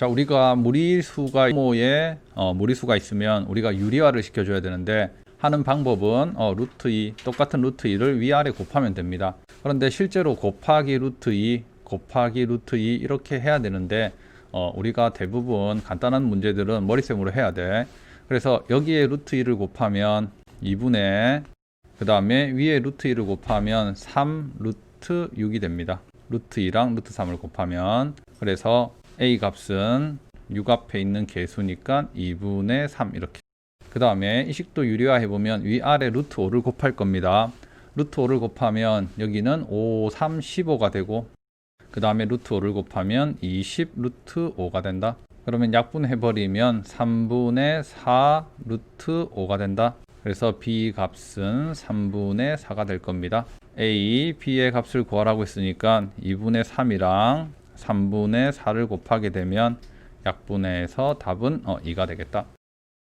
자, 우리가 무리수가 모에 어, 무리수가 있으면 우리가 유리화를 시켜줘야 되는데 하는 방법은 어, 루트 2 똑같은 루트 2를 위아래 곱하면 됩니다. 그런데 실제로 곱하기 루트 2 곱하기 루트 2 이렇게 해야 되는데 어, 우리가 대부분 간단한 문제들은 머리쌤으로 해야 돼. 그래서 여기에 루트 2를 곱하면 2분의 그 다음에 위에 루트 2를 곱하면 3 루트 6이 됩니다. 루트 2랑 루트 3을 곱하면 그래서 a 값은 6 앞에 있는 개수니까 2분의 3 이렇게 그 다음에 이 식도 유리화 해 보면 위아래 루트 5를 곱할 겁니다. 루트 5를 곱하면 여기는 5, 3, 15가 되고 그 다음에 루트 5를 곱하면 20 루트 5가 된다. 그러면 약분해버리면 3분의 4 루트 5가 된다. 그래서 b 값은 3분의 4가 될 겁니다. a, b의 값을 구하라고 했으니까 2분의 3이랑 3분의 4를 곱하게 되면 약분해서 답은 어, 2가 되겠다.